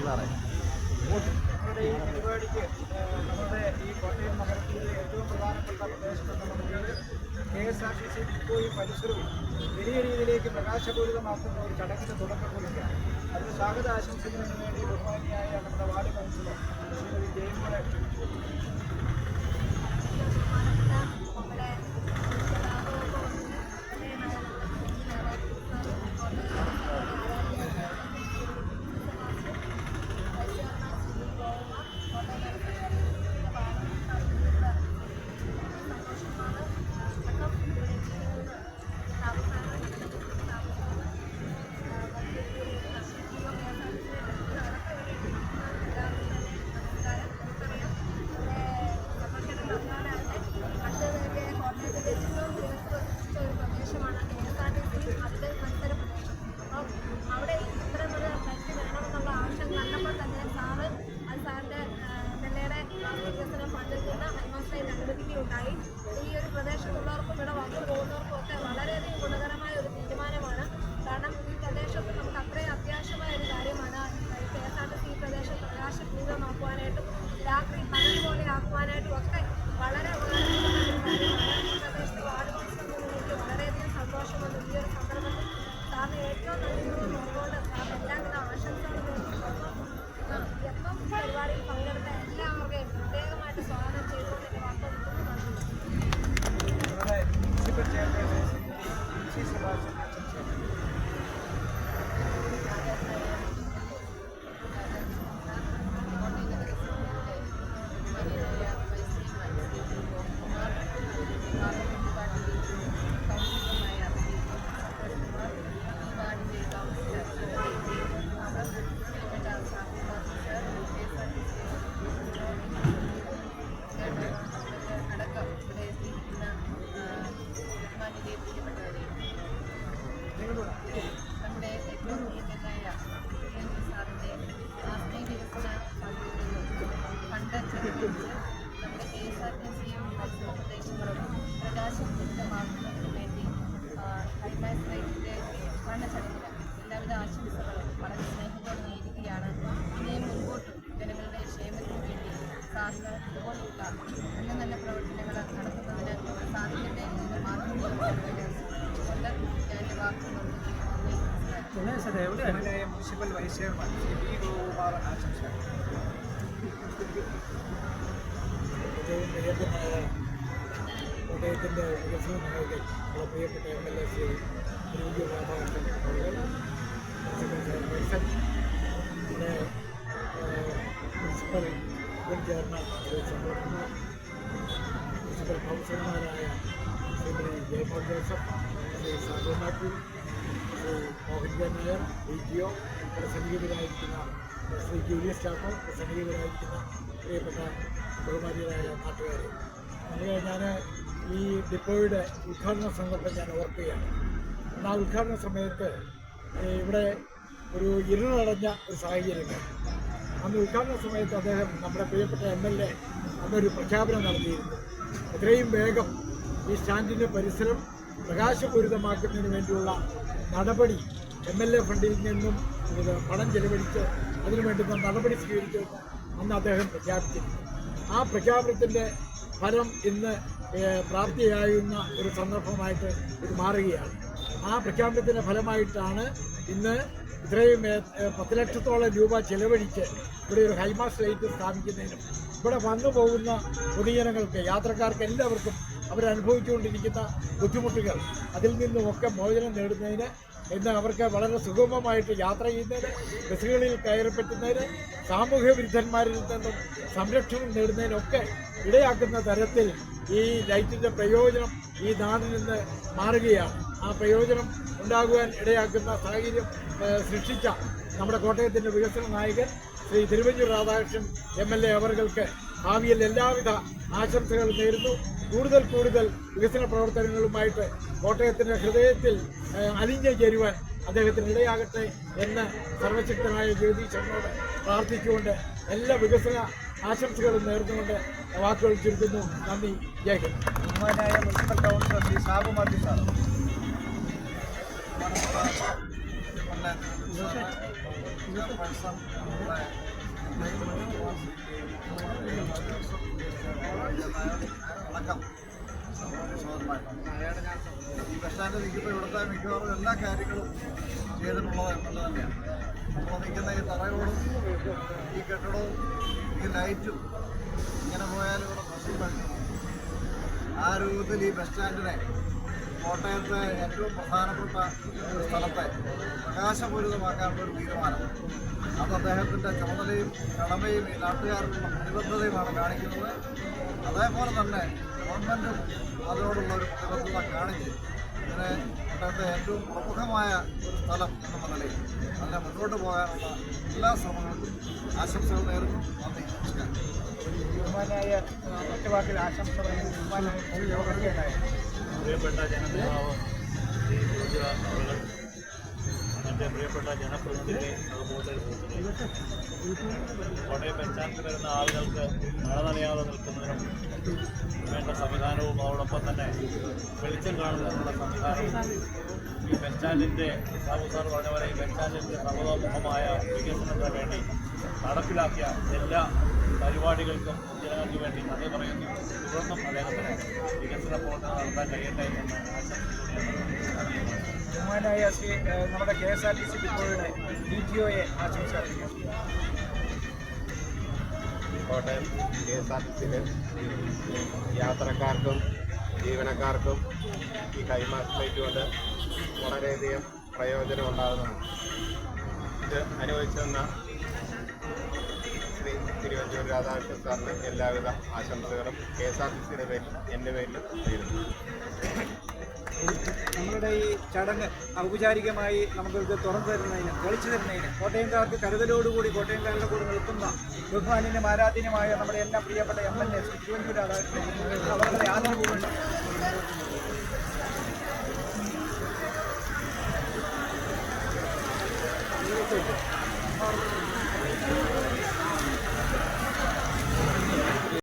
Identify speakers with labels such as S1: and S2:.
S1: നമ്മുടെ ഈ നമ്മുടെ ഈ കോട്ടയം നഗരത്തിലെ ഏറ്റവും പ്രധാനപ്പെട്ട പ്രദേശത്ത് നമ്മുടെ K S R T C രീതിയിലേക്ക് പ്രകാശപൂരിതമാക്കുന്ന ഒരു ചടങ്ങിന് തുടക്കം കുറിക്കുകയാണ് അതിന് സ്വാഗത ആശംസിക്കുന്നതിന് വേണ്ടി ബഹുമാനിയായ നമ്മുടെ
S2: ഏറ്റവും
S3: പ്രിയങ്കരായ മുഖ്യമന്ത്രി സാറിന്റെ ആസ്തി വികസന ഫണ്ട് ചെലവഴിച്ച് നമ്മുടെ കെ എസ് ആർ ടി സിയും പ്രദേശങ്ങളും പ്രകാശപൂരിതമാക്കുന്നതിന് വേണ്ടി ഹൈമാസ് റൈറ്റിന്റെ ഉദ്ഘാടന ചടങ്ങിന് എല്ലാവിധ ആശംസകളും വളരെ സ്നേഹത്തോടെ നേരുകയാണ് ഇനിയും മുൻപോട്ടും വേണ്ടി സാറിന് ഇതുപോലുള്ള നല്ല നല്ല പ്രവർത്തനങ്ങൾ നടത്തുന്നതിന് സാധിക്കട്ടെ എന്ന് ഞാൻ
S1: ബഹുമാനായ municipal vice chairman Shri V Gokumar ആശംസ
S4: ഏറ്റവും പ്രിയപ്പെട്ടമായ കോട്ടയത്തിന്റെ വികസന മേഖലയിൽ ഉള്ള പ്രിയപ്പെട്ട M L A Shri Thiruvanchoor Radhakrishnan chairperson പിന്നെ മുനിസിപ്പൽ മുൻ ചെയർമാൻ ശ്രീ സന്തോഷ്കുമാർ മുനിസിപ്പൽ കൗൺസിലർമാരായ Shrimati Jayamohan Joseph Shri Sabu Mathew Shri Mohanjan Nair D G O പ്രസംഗീതരായിരിക്കുന്ന Shri Julius Chacko പ്രസംഗീതരായിരിക്കുന്ന പ്രിയപ്പെട്ട ബഹുമാനികളായ നാട്ടുകാരെ നമ്മൾ ഞാൻ ഈ ഡിപ്പോയുടെ ഉദ്ഘാടന സന്ദർഭം ഞാൻ ഓർക്കുകയാണ് ആ ഉദ്ഘാടന സമയത്ത് ഇവിടെ ഒരു ഇരുളടഞ്ഞ ഒരു സാഹചര്യമാണ് അന്ന് ഉദ്ഘാടന സമയത്ത് അദ്ദേഹം നമ്മുടെ പ്രിയപ്പെട്ട എം എൽ എ അന്നൊരു പ്രഖ്യാപനം നടത്തിയിരുന്നു എത്രയും വേഗം ഈ സ്റ്റാൻഡിന്റെ പരിസരം പ്രകാശപൂരിതമാക്കുന്നതിന് വേണ്ടിയുള്ള നടപടി എം എൽ എ ഫണ്ടിൽ നിന്നും ഇത് പണം ചെലവഴിച്ച് അതിനു വേണ്ടുന്ന നടപടി സ്വീകരിച്ചു അന്ന് അദ്ദേഹം പ്രഖ്യാപിച്ചിരുന്നു. ആ പ്രഖ്യാപനത്തിന്റെ ഫലം ഇന്ന് പ്രാപ്തിയായുന്ന ഒരു സന്ദർഭമായിട്ട് ഇത് മാറുകയാണ്. ആ പ്രഖ്യാപനത്തിന്റെ ഫലമായിട്ടാണ് ഇന്ന് ഇത്രയും പത്ത് ലക്ഷത്തോളം രൂപ ചെലവഴിച്ച് ഇവിടെ ഒരു ഹൈമാസ് ലൈറ്റ് സ്ഥാപിക്കുന്നതിനും ഇവിടെ വന്നു പോകുന്ന പൊതുജനങ്ങൾക്ക് യാത്രക്കാർക്ക് എല്ലാവർക്കും അവരനുഭവിച്ചുകൊണ്ടിരിക്കുന്ന ബുദ്ധിമുട്ടുകൾ അതിൽ നിന്നും ഒക്കെ മോചനം നേടുന്നതിന് ഇന്ന് അവർക്ക് വളരെ സുഗമമായിട്ട് യാത്ര ചെയ്യുന്നതിന് ബസ്സുകളിൽ കയറി പറ്റുന്നതിന് സാമൂഹ്യ വിരുദ്ധന്മാരിൽ നിന്നും സംരക്ഷണം നേടുന്നതിനൊക്കെ ഇടയാക്കുന്ന തരത്തിൽ ഈ ലൈറ്റിന്റെ പ്രയോജനം ഈ നാടിൽ നിന്ന് മാറുകയാണ്. ആ പ്രയോജനം ഉണ്ടാകുവാൻ ഇടയാക്കുന്ന സാഹചര്യം സൃഷ്ടിച്ച നമ്മുടെ കോട്ടയത്തിന്റെ വികസന നായകൻ Shri Thiruvanchoor Radhakrishnan M L A അവർക്ക് ഭാവിയിൽ എല്ലാവിധ ആശംസകളും നേരുന്നു. കൂടുതൽ കൂടുതൽ വികസന പ്രവർത്തനങ്ങളുമായിട്ട് കോട്ടയത്തിന്റെ ഹൃദയത്തിൽ അലിഞ്ഞു ചേരുവാൻ അദ്ദേഹത്തിന് ഇടയാകട്ടെ എന്ന് സർവശക്തനായ ജഗദീശ്വരനോട് പ്രാർത്ഥിച്ചുകൊണ്ട് എല്ലാ വികസന ആശംസകളും നേർന്നുകൊണ്ട് വാക്കുകൾ ചുരുക്കുന്നു. നന്ദി. ജയ്
S1: municipal councillor Shri Sabu Mathew sir.
S5: നമ്മുടെ ഈ ബസ് സ്റ്റാൻഡിൽ നിൽക്കുമ്പോൾ ഇവിടുത്തെ മിക്കവാറും എല്ലാ കാര്യങ്ങളും ചെയ്തിട്ടുള്ളത് നല്ലത് തന്നെയാണ്. നമ്മൾ നിൽക്കുന്ന ഈ തറയോടും ഈ കെട്ടിടവും ഈ ലൈറ്റും ഇങ്ങനെ പോയാലും ഇവിടെ പ്രശ്നം ആ രൂപത്തിൽ ഈ ബസ് സ്റ്റാൻഡിനെ കോട്ടയത്തെ ഏറ്റവും പ്രധാനപ്പെട്ട ഒരു സ്ഥലത്തെ പ്രകാശപൂരിതമാക്കാനുള്ള ഒരു തീരുമാനം. അത് അദ്ദേഹത്തിന്റെ ചുമതലയും കടമയും ഈ നാട്ടുകാരുടെ പ്രതിബദ്ധതയുമാണ് കാണിക്കുന്നത്. അതേപോലെ തന്നെ ഗവൺമെന്റും അതിനോടുള്ള ഒരു പ്രതിബദ്ധത കാണിച്ച് ഇതിനെ കോട്ടയത്തെ ഏറ്റവും പ്രമുഖമായ ഒരു സ്ഥലം എന്ന നിലയിൽ അതിനെ മുന്നോട്ട് പോകാനുള്ള എല്ലാ ശ്രമങ്ങൾക്കും ആശംസകൾ നേരുന്നു. നന്ദി നമസ്കാരം.
S1: ബഹുമാനായ വാക്കിൽ ആശംസ
S6: പ്രിയപ്പെട്ട ജനനേതാവ് ശ്രീ എന്റെ പ്രിയപ്പെട്ട ജനപ്രതിനിധികളെ അതുപോലെ കോട്ടയം പഞ്ചായത്തിൽ വരുന്ന ആളുകൾക്ക് മഴനറിയാതെ നിൽക്കുന്നതിനും വേണ്ട സംവിധാനവും അതോടൊപ്പം തന്നെ വെളിച്ചം കാണുന്നതിനുള്ള സംവിധാനവും ഈ ബെൻചാലിന്റെ സാബു സാർ പറഞ്ഞ പോലെ ഈ ബെൻചാലിന്റെ സമതോമുഖമായ വികസനത്തിന് വേണ്ടി നടപ്പിലാക്കിയ എല്ലാ പരിപാടികൾക്കും ജനങ്ങൾക്ക് വേണ്ടി നന്ദി പറയുന്നു. തുടർന്നും അദ്ദേഹത്തിന് വികസന പ്രവർത്തനം നടത്താൻ കഴിയട്ടെ എന്ന് ആശംസിക്കുകയാണ്
S1: ബഹുമാനായ ശ്രീ നമ്മുടെ K S R T C ഡിപ്പോയുടെ D T ഒയെ
S7: ആശംസിക്കാം കെ എസ് ആർ ടി സിയിൽ യാത്രക്കാർക്കും ജീവനക്കാർക്കും ഈ കൈമാസ് കൊണ്ട് വളരെയധികം പ്രയോജനം ഉണ്ടാകുന്നതാണ്. ഇത് അനുഭവിച്ചെന്ന ശ്രീ തിരുവഞ്ചൂർ രാധാകൃഷ്ണൻ സാറിന് എല്ലാവിധ ആശംസകളും കെ എസ് ആർ ടി സിയുടെ പേരിൽ എന്റെ പേരിലും നേരുന്നു
S1: നമ്മളുടെ ഈ ചടങ്ങ് ഔപചാരികമായി നമുക്കിത് തുറന്നു തരുന്നതിന് തെളിച്ചു തരുന്നതിന് കോട്ടയംകാർക്ക് കരുതലോടുകൂടി കോട്ടയംകാരുടെ കൂടെ നിൽക്കുന്ന ബഹുമാനിനും ആരാധനമായ നമ്മുടെ എല്ലാ പ്രിയപ്പെട്ട എം എൽ എ അവരുടെ ആദരവുമുണ്ട്
S7: Thank